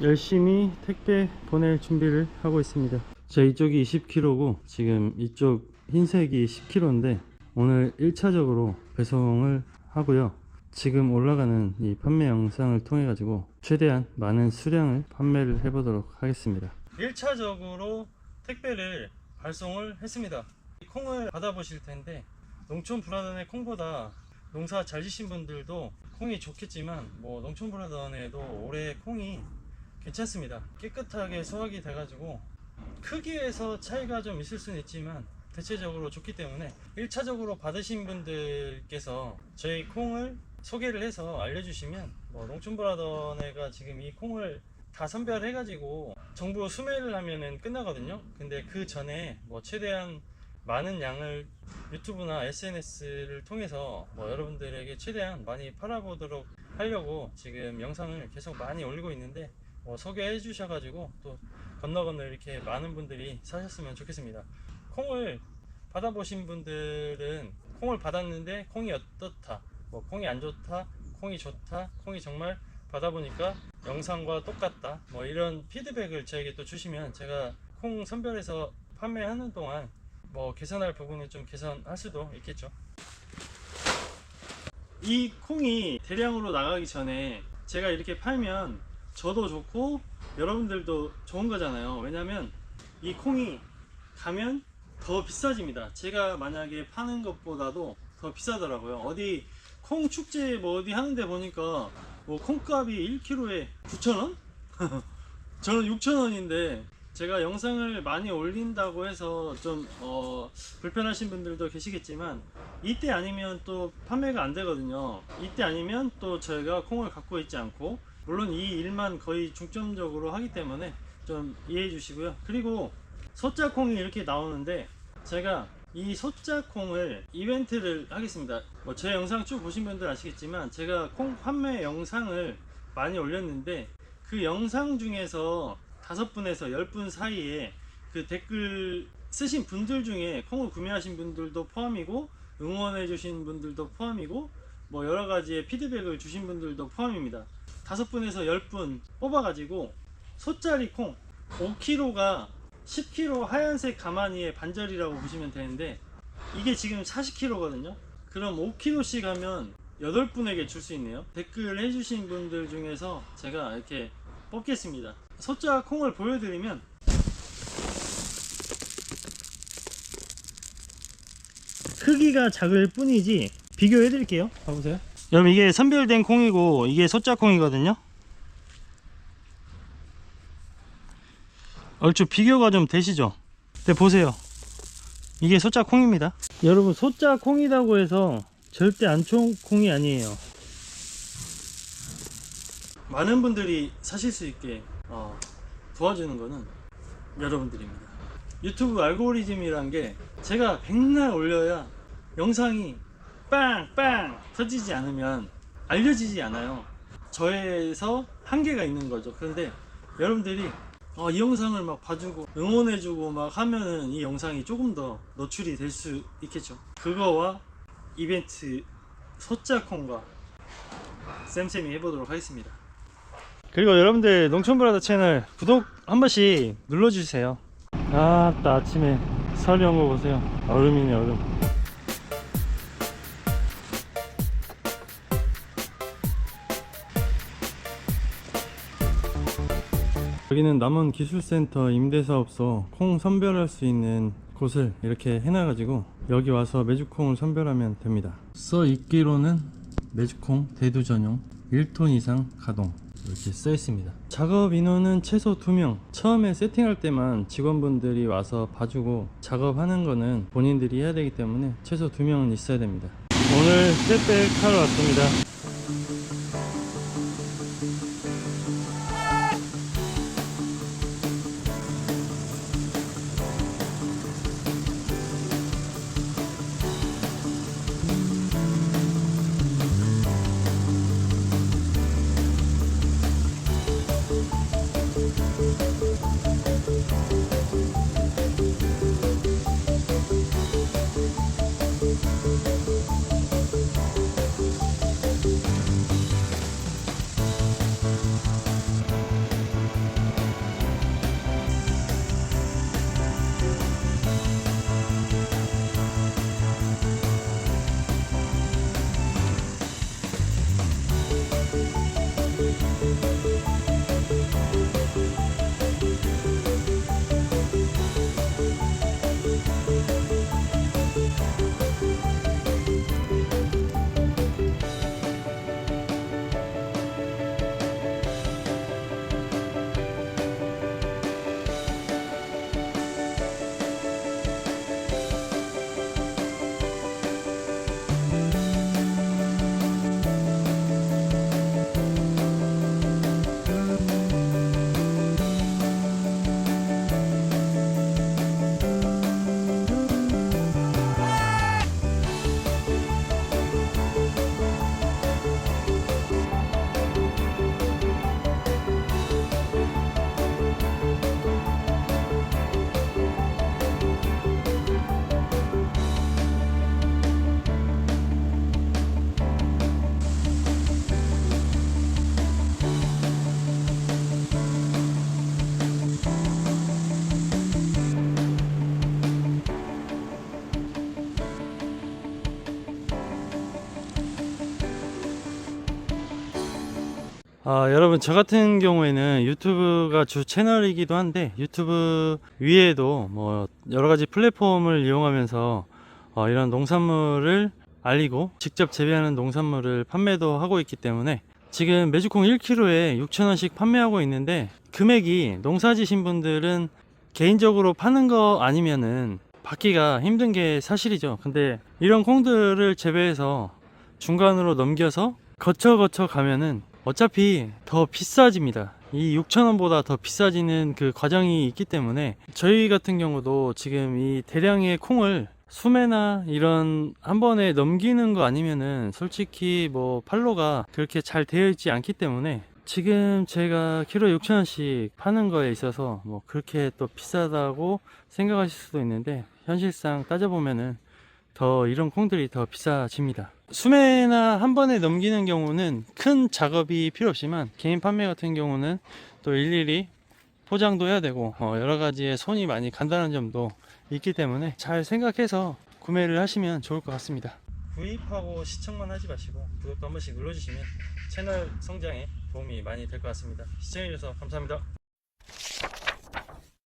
열심히 택배 보낼 준비를 하고 있습니다. 자, 이쪽이 20kg고 지금 이쪽 흰색이 10kg인데 오늘 1차적으로 배송을 하고요. 지금 올라가는 이 판매 영상을 통해 가지고 최대한 많은 수량을 판매를 해 보도록 하겠습니다. 1차적으로 택배를 발송을 했습니다. 콩을 받아 보실 텐데 농촌 브라던의 콩보다 농사 잘 지신 분들도 콩이 좋겠지만 뭐 농촌 브라던에도 올해 콩이 괜찮습니다. 깨끗하게 수확이 돼가지고 크기에서 차이가 좀 있을 수는 있지만 대체적으로 좋기 때문에 1차적으로 받으신 분들께서 저희 콩을 소개를 해서 알려주시면 뭐 농촌 브라던회가 지금 이 콩을 다 선별해 가지고 정부 수매를 하면은 끝나거든요. 근데 그 전에 뭐 최대한 많은 양을 유튜브나 SNS를 통해서 뭐 여러분들에게 최대한 많이 팔아보도록 하려고 지금 영상을 계속 많이 올리고 있는데 뭐 소개해 주셔가지고 또 건너 건너 이렇게 많은 분들이 사셨으면 좋겠습니다. 콩을 받아보신 분들은 콩을 받았는데 콩이 어떻다, 뭐 콩이 안 좋다, 콩이 좋다, 콩이 정말 받아보니까 영상과 똑같다, 뭐 이런 피드백을 저에게 또 주시면 제가 콩 선별해서 판매하는 동안 뭐 개선할 부분은 좀 개선할 수도 있겠죠. 이 콩이 대량으로 나가기 전에 제가 이렇게 팔면 저도 좋고 여러분들도 좋은 거잖아요. 왜냐면 이 콩이 가면 더 비싸집니다. 제가 만약에 파는 것보다도 더 비싸더라고요. 어디 콩 축제 뭐 어디 하는데 보니까 뭐 콩값이 1kg에 9,000원? 저는 6,000원인데 제가 영상을 많이 올린다고 해서 좀 어, 불편하신 분들도 계시겠지만 이때 아니면 또 판매가 안 되거든요. 이때 아니면 또 저희가 콩을 갖고 있지 않고 물론 이 일만 거의 중점적으로 하기 때문에 좀 이해해 주시고요. 그리고 소자 콩이 이렇게 나오는데 제가 이 소자 콩을 이벤트를 하겠습니다. 뭐 제 영상 쭉 보신 분들 아시겠지만 제가 콩 판매 영상을 많이 올렸는데 그 영상 중에서 다섯 분에서 열 분 사이에 그 댓글 쓰신 분들 중에 콩을 구매하신 분들도 포함이고 응원해 주신 분들도 포함이고 뭐 여러 가지의 피드백을 주신 분들도 포함입니다. 다섯 분에서 열 분 뽑아가지고 소짜리 콩 5kg가 10kg 하얀색 가마니의 반절이라고 보시면 되는데 이게 지금 40kg거든요. 그럼 5kg씩 하면 8분에게 줄 수 있네요. 댓글 해주신 분들 중에서 제가 이렇게 뽑겠습니다. 소자 콩을 보여드리면 크기가 작을 뿐이지 비교해 드릴게요. 봐보세요. 여러분 이게 선별된 콩이고 이게 소자 콩이거든요. 얼추 비교가 좀 되시죠? 네 보세요. 이게 소자 콩입니다. 여러분 소자 콩이라고 해서 절대 안총 콩이 아니에요. 많은 분들이 사실 수 있게 어, 도와주는 거는 여러분들입니다. 유튜브 알고리즘이란 게 제가 백날 올려야 영상이 빵빵 터지지 않으면 알려지지 않아요. 저에서 한계가 있는 거죠. 그런데 여러분들이 어, 이 영상을 막 봐주고 응원해주고 막 하면은 이 영상이 조금 더 노출이 될 수 있겠죠. 그거와 이벤트 소자콩과 쌤쌤이 해보도록 하겠습니다. 그리고 여러분들 농촌브라더 채널 구독 한 번씩 눌러주세요. 아따 아침에 설이 온 거 보세요. 얼음이네 얼음. 여기는 남원 기술센터 임대사업소 콩 선별할 수 있는 곳을 이렇게 해놔가지고 여기 와서 메주콩을 선별하면 됩니다. 써 있기로는 메주콩 대두 전용 1톤 이상 가동 이렇게 써 있습니다. 작업 인원은 최소 2명. 처음에 세팅할 때만 직원분들이 와서 봐주고 작업하는 거는 본인들이 해야 되기 때문에 최소 2명은 있어야 됩니다. 오늘 셋백 하러 왔습니다. 아, 여러분 저 같은 경우에는 유튜브가 주 채널이기도 한데 유튜브 위에도 뭐 여러 가지 플랫폼을 이용하면서 어, 이런 농산물을 알리고 직접 재배하는 농산물을 판매도 하고 있기 때문에 지금 메주콩 1kg에 6,000원씩 판매하고 있는데 금액이 농사지신 분들은 개인적으로 파는 거 아니면은 받기가 힘든 게 사실이죠. 근데 이런 콩들을 재배해서 중간으로 넘겨서 거쳐 거쳐 가면은 어차피 더 비싸집니다. 이 6,000원보다 더 비싸지는 그 과정이 있기 때문에 저희 같은 경우도 지금 이 대량의 콩을 수매나 이런 한 번에 넘기는 거 아니면은 솔직히 뭐 팔로가 그렇게 잘 되어 있지 않기 때문에 지금 제가 키로 6,000원씩 파는 거에 있어서 뭐 그렇게 또 비싸다고 생각하실 수도 있는데 현실상 따져보면은 더 이런 콩들이 더 비싸집니다. 수매나 한 번에 넘기는 경우는 큰 작업이 필요 없지만 개인 판매 같은 경우는 또 일일이 포장도 해야 되고 어, 여러 가지의 손이 많이 간다는 점도 있기 때문에 잘 생각해서 구매를 하시면 좋을 것 같습니다. 구입하고 시청만 하지 마시고 구독도 한 번씩 눌러주시면 채널 성장에 도움이 많이 될 것 같습니다. 시청해주셔서 감사합니다.